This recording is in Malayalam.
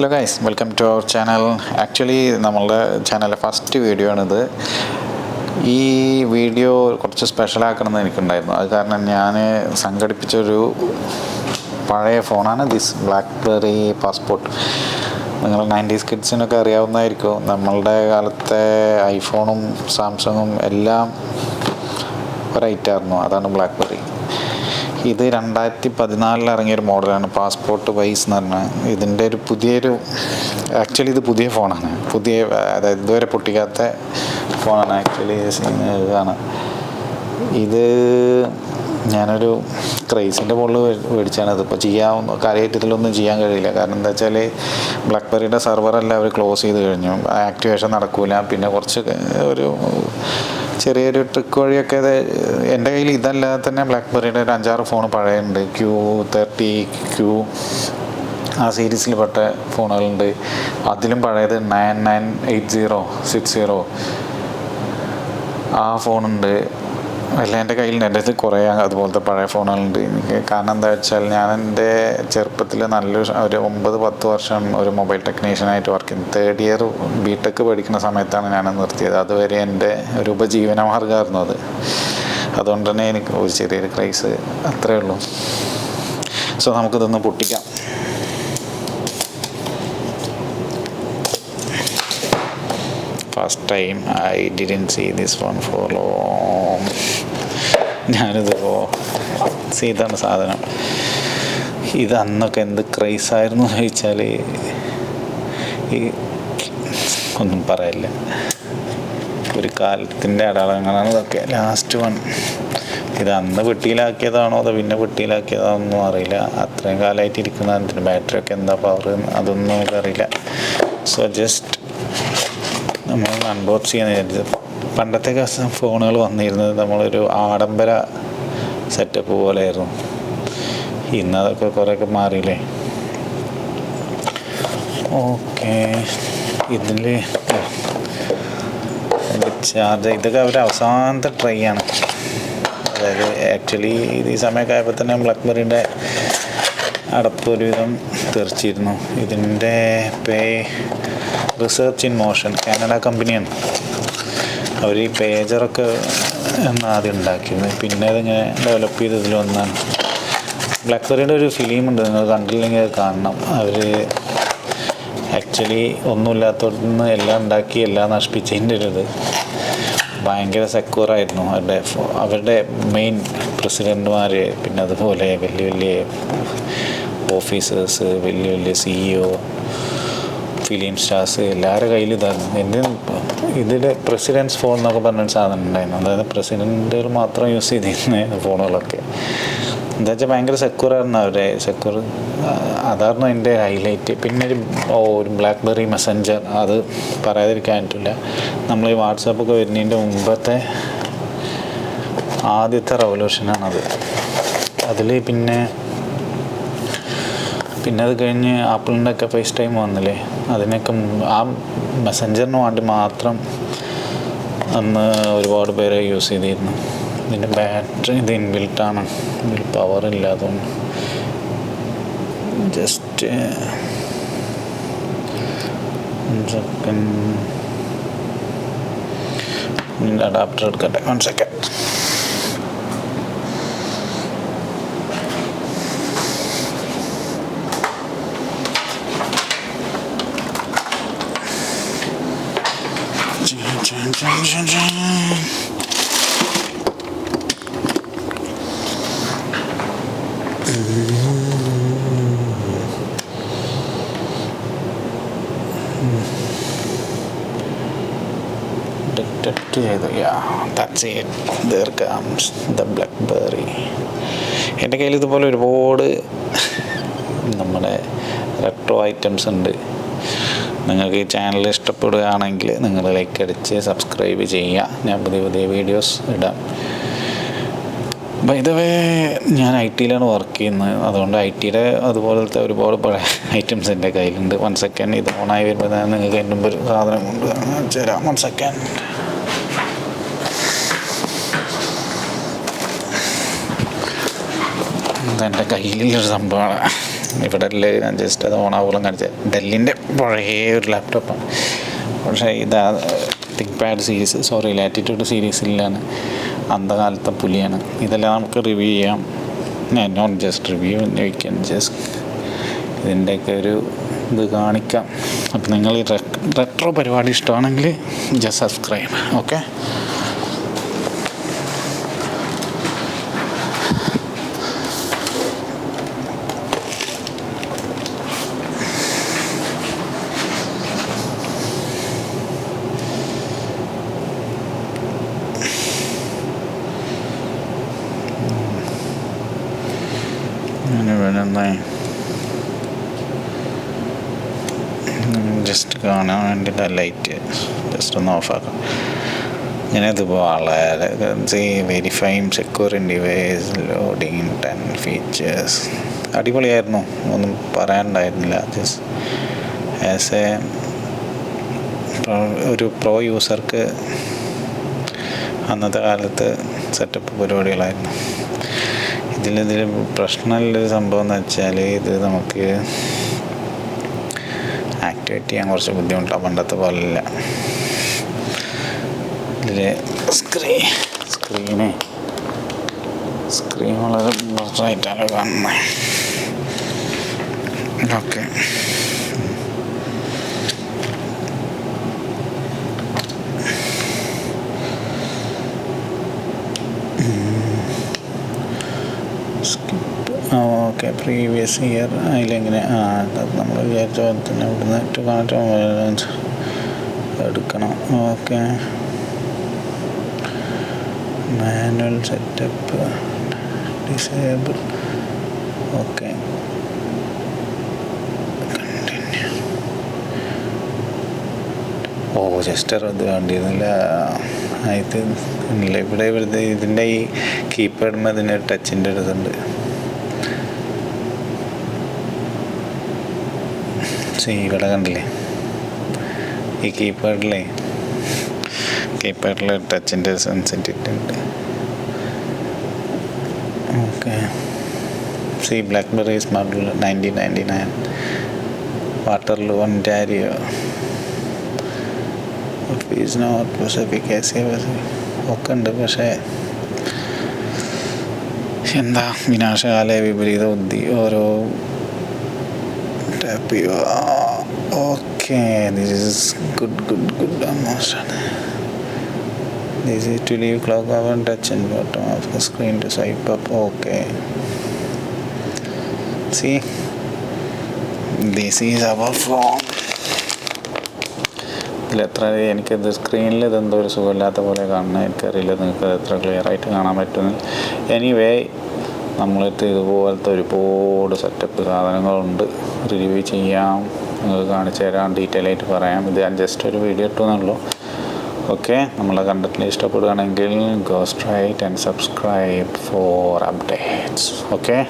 Hello guys welcome to our channel actually നമ്മളുടെ ചാനലിലെ ഫസ്റ്റ് വീഡിയോ ആണിത്. ഈ വീഡിയോ കുറച്ച് എന്ന് എനിക്കുണ്ടായിരുന്നു. അത് കാരണം ഞാൻ സംഘടിപ്പിച്ചൊരു പഴയ ഫോണാണ് ദിസ് ബ്ലാക്ക് ബെറി പാസ്പോർട്ട് നിങ്ങൾ നയന്റീസ് കിഡ്സിനൊക്കെ അറിയാവുന്നതായിരിക്കും. നമ്മളുടെ കാലത്തെ ഐഫോണും സാംസങ്ങും എല്ലാം ഒരൈറ്റായിരുന്നു. അതാണ് ബ്ലാക്ക് ഇത് രണ്ടായിരത്തി പതിനാലിൽ ഇറങ്ങിയൊരു മോഡലാണ്. പാസ്പോർട്ട് വൈസ് എന്ന് പറഞ്ഞാൽ ഇതിന്റെ ഒരു പുതിയൊരു ആക്ച്വലി ഇത് പുതിയ ഫോണാണ്. പുതിയ അതായത് ഇതുവരെ പൊട്ടിക്കാത്ത ഫോണാണ് ആക്ച്വലി ഇതാണ്. ഇത് ഞാനൊരു ക്രൈസിന്റെ മുകളിൽ മേടിച്ചാണ്. ഇതിപ്പോൾ ചെയ്യാവുന്ന കാര്യമായിട്ട് ഇതിലൊന്നും ചെയ്യാൻ കഴിയില്ല. കാരണം എന്താ വെച്ചാൽ ബ്ലാക്ക്ബെറിയുടെ സെർവറെല്ലാം അവർ ക്ലോസ് ചെയ്ത് കഴിഞ്ഞു. ആക്ടിവേഷൻ നടക്കില്ല പിന്നെ കുറച്ച് ഒരു ചെറിയൊരു ട്രിക്ക് വഴിയൊക്കെ ഇത് എന്റെ കയ്യിൽ ഇതല്ലാതെ തന്നെ ബ്ലാക്ക്ബെറിയുടെ ഒരു അഞ്ചാറ് ഫോൺ പഴയുണ്ട്. ക്യൂ തേർട്ടി ക്യൂ ആ സീരീസിൽ പെട്ട ഫോണുകളുണ്ട് അതിലും പഴയത് nine nine eight zero six zero ആ ഫോണുണ്ട് എല്ലാം എന്റെ കയ്യിൽ എന്റെ അടുത്ത് കുറേ അതുപോലത്തെ പഴയ ഫോണുകളുണ്ട്. എനിക്ക് കാരണം എന്താ വെച്ചാൽ ഞാൻ എന്റെ ചെറുപ്പത്തിൽ നല്ലൊരു ഒരു ഒമ്പത് പത്ത് വർഷം ഒരു മൊബൈൽ ടെക്നീഷ്യനായിട്ട് വർക്ക് ചെയ്തു. തേർഡ് ഇയർ ബി ടെക് പഠിക്കുന്ന സമയത്താണ് ഞാൻ നിർത്തിയത്. അതുവരെ എന്റെ ഒരു ഉപജീവന മാർഗമായിരുന്നു അത്. അതുകൊണ്ട് തന്നെ എനിക്ക് ഒരു ചെറിയൊരു ക്രൈസ് അത്രേ ഉള്ളൂ. സോ നമുക്കിതൊന്ന് പൊട്ടിക്കാം. First time I didn't see this one for long ഞാനിത് ഇതാണ് സാധനം. ഇത് അന്നൊക്കെ എന്ത് ക്രൈസ് ആയിരുന്നു ചോദിച്ചാൽ ഈ ഒന്നും പറയില്ല. ഒരു കാലത്തിന്റെ അടയാളങ്ങളാണ് ഇതൊക്കെ. ലാസ്റ്റ് വൺ ഇത് അന്ന് പെട്ടിയിലാക്കിയതാണോ അതോ പിന്നെ പെട്ടിയിലാക്കിയതാണോ ഒന്നും അറിയില്ല. അത്രയും കാലമായിട്ട് ഇരിക്കുന്ന അതിന്റെ ബാറ്ററി ഒക്കെ എന്താ പവർ അതൊന്നും എനിക്കറിയില്ല. സോ ജസ്റ്റ് നമ്മൾ അൺബോക്സ് ചെയ്യാൻ വിചാരിച്ചത്. പണ്ടത്തെ ഫോണുകൾ വന്നിരുന്നത് നമ്മളൊരു ആഡംബര സെറ്റപ്പ് പോലെയായിരുന്നു. ഇന്ന് അതൊക്കെ കുറേയൊക്കെ മാറിയില്ലേ? ഓക്കെ ഇതിൽ ചാർജ് ഇതൊക്കെ അവരുടെ അവസാനത്തെ ട്രൈ ആണ്. അതായത് ആക്ച്വലി ഈ സമയമൊക്കെ ആയപ്പോൾ തന്നെ ബ്ലാക്ക്ബെറിയുടെ അടപ്പ് തീർച്ചിരുന്നു. ഇതിന്റെ പേ റിസർച്ച് ഇൻ മോഷൻ കാനഡ കമ്പനിയാണ്. അവർ ഈ പേജറൊക്കെ എന്ന് ആദ്യം ഉണ്ടാക്കിയിരുന്നത് പിന്നെ അതിങ്ങനെ ഡെവലപ്പ് ചെയ്ത് ഇതിൽ വന്നാണ് ബ്ലാക്ക്ബെറിയുടെ ഒരു ഫിലിം ഉണ്ട് നിങ്ങൾ കണ്ടില്ലെങ്കിൽ അത് കാണണം. അവർ ആക്ച്വലി ഒന്നുമില്ലാത്തടത്തുനിന്ന് എല്ലാം ഉണ്ടാക്കി എല്ലാം നശിപ്പിച്ചതിന്റെ ഒരു ഇത്. ഭയങ്കര സെക്യൂറായിരുന്നു അവരുടെ അവരുടെ മെയിൻ പ്രസിഡന്റുമാർ പിന്നെ അതുപോലെ വലിയ വലിയ ഓഫീസേഴ്സ് വലിയ വലിയ സിഇഒ ഫിലിം സ്റ്റാർസ് എല്ലാവരുടെ കയ്യിലും ഇതായിരുന്നു എന്റെ ഇതിന്റെ പ്രസിഡൻസ് ഫോൺ എന്നൊക്കെ പറഞ്ഞൊരു സാധനം ഉണ്ടായിരുന്നു. അതായത് പ്രസിഡന്റുകൾ മാത്രം യൂസ് ചെയ്തിരുന്ന ഫോണുകളൊക്കെ എന്താ വെച്ചാൽ ഭയങ്കര സെക്യൂറായിരുന്നു അവരെ സെക്യൂർ അതായിരുന്നു എന്റെ ഹൈലൈറ്റ് പിന്നെ ഒരു ഒരു ബ്ലാക്ക് ബെറി മെസ്സഞ്ചർ അത് പറയാതിരിക്കാൻ പറ്റില്ല നമ്മൾ ഈ വാട്സാപ്പൊക്കെ വരുന്നതിന്റെ മുമ്പത്തെ ആദ്യത്തെ റവല്യൂഷനാണത് അതിൽ പിന്നെ പിന്നെ അത് കഴിഞ്ഞ് ആപ്പിളിന്റെ ഒക്കെ ഫേസ് ടൈം വന്നില്ലേ? അതിനൊക്കെ ആ മെസ്സഞ്ചറിന് വേണ്ടി മാത്രം അന്ന് ഒരുപാട് പേരെ യൂസ് ചെയ്തിരുന്നു. ഇതിന്റെ ബാറ്ററി ഇത് ഇൻബിൽട്ടാണ് ഇതിൽ പവർ ഇല്ല അതുകൊണ്ട്. ജസ്റ്റ് സെക്കൻഡ് അഡാപ്റ്റർ എടുക്കട്ടെ. വൺ സെക്കൻഡ് ചെയ്തു yeah that's it comes the എന്റെ കയ്യിൽ ഇതുപോലെ ഒരുപാട് നമ്മുടെ റെട്രോ ഐറ്റംസ് ഉണ്ട്. നിങ്ങൾക്ക് ഈ ചാനൽ ഇഷ്ടപ്പെടുകയാണെങ്കിൽ നിങ്ങൾ ലൈക്ക് അടിച്ച് സബ്സ്ക്രൈബ് ചെയ്യുക. ഞാൻ പുതിയ പുതിയ വീഡിയോസ് ഇടാം. വേ ഞാൻ ഐ ടിയിലാണ് വർക്ക് ചെയ്യുന്നത്. അതുകൊണ്ട് ഐ ടിയുടെ അതുപോലത്തെ ഒരുപാട് പഴയ ഐറ്റംസ് എന്റെ കയ്യിലുണ്ട്. വൺ സെക്കൻഡ് ഇത് ഓണായി വരുമ്പോൾ ഞാൻ നിങ്ങൾക്ക് എന്റെ മുമ്പ് ഒരു സാധനം കൊണ്ട് ചേരാം വൺ സെക്കൻഡ് ഇതെന്റെ കയ്യിലുള്ളൊരു സംഭവമാണ്. ഇവിടെ അല്ലേ ഞാൻ ജസ്റ്റ് അത് ഓണാവോളം കാണിച്ചത് ഡെല്ലിന്റെ പഴയ ഒരു ലാപ്ടോപ്പാണ് പക്ഷേ ഇത് ThinkPad series sorry latitude സീരീസിലാണ് അന്ധകാലത്തെ പുലിയാണ്. ഇതെല്ലാം നമുക്ക് റിവ്യൂ ചെയ്യാം. ഞാൻ not just review can just ഇതിന്റെയൊക്കെ ഒരു ഇത് കാണിക്കാം. അപ്പം നിങ്ങൾ ഈ റെട്രോ പരിപാടി ഇഷ്ടമാണെങ്കിൽ ജസ്റ്റ് സബ്സ്ക്രൈബ് ഓക്കെ എന്താ ജസ്റ്റ് കാണാൻ വേണ്ടിയിട്ട് ലൈറ്റ് ജസ്റ്റ് ഒന്ന് ഓഫാക്കാം ഇത് വളരെ വെരിഫൈം secure device loading ten features അടിപൊളിയായിരുന്നു. ഒന്നും പറയാനുണ്ടായിരുന്നില്ല. ജസ്റ്റ് ആസ് എ ഒരു പ്രോ യൂസർക്ക് അന്നത്തെ കാലത്ത് സെറ്റപ്പ് പരിപാടികളായിരുന്നു. ഇതിലിതിൽ പ്രശ്നമുള്ളൊരു സംഭവം എന്ന് വെച്ചാൽ ഇത് നമുക്ക് ആക്ടിവേറ്റ് ചെയ്യാൻ കുറച്ച് ബുദ്ധിമുട്ടാണ് പണ്ടത്തെ പോലെയല്ല. ഇതിൽ സ്ക്രീൻ സ്ക്രീന് സ്ക്രീൻ വളരെ ബ്ലറായിട്ടാണ് കാണുന്നത്. Okay okay. പ്രീവിയസ് ഇയർ അതിലെങ്ങനെ? ആ നമ്മൾ വിചാരിച്ച പോലെ തന്നെ ഇവിടുന്ന് ടു കണക്ട് എടുക്കണം. Okay. Manual setup. Disable. Okay. ഓ ജസ്റ്റർ അത് വേണ്ടിയിരുന്നില്ല ഇത് ഇവിടെ വെറുതെ ഇതിന്റെ ഈ കീപാഡ് ഇതിന്റെ ടച്ചിന്റെ ഒരു സീ സി ഇവിടെ കണ്ടില്ലേ? ഈ കീപാഡിലേ കീപാഡിൽ ടച്ചിന്റെ സെൻസിറ്റിവിറ്റി ഉണ്ട്. Okay. See BlackBerry smart nineteen ninety nine Waterloo Ontario fees നോട്ട് പസഫിക് ഏഷ്യ ഒക്കെ ഉണ്ട് പക്ഷേ എന്താ വിനാശകാല വിപരീത ബുദ്ധി ഓരോ ടാപ്പ് ചെയ്യുക okay this is good good good അമോഷൻ this is to leave clock our touch and bottom of the screen to swipe up okay see this is our phone ഇതിലെത്ര എനിക്കിത് സ്ക്രീനിൽ ഇതെന്തോ ഒരു സുഖമില്ലാത്ത പോലെ കാണണം എനിക്കറിയില്ല. നിങ്ങൾക്ക് എത്ര ക്ലിയർ ആയിട്ട് കാണാൻ പറ്റുന്നു എനിവേ നമ്മളടുത്ത് ഇതുപോലത്തെ ഒരുപാട് സെറ്റപ്പ് സാധനങ്ങളുണ്ട്. റിവ്യൂ ചെയ്യാം. നിങ്ങൾക്ക് കാണിച്ചു തരാം. ഡീറ്റെയിൽ ആയിട്ട് പറയാം. ഇത് ഞാൻ ജസ്റ്റ് ഒരു വീഡിയോ ഇട്ടുന്നുള്ളൂ ഓക്കെ നമ്മളെ കണ്ടത്തിൽ ഇഷ്ടപ്പെടുകയാണെങ്കിൽ go straight and subscribe for updates okay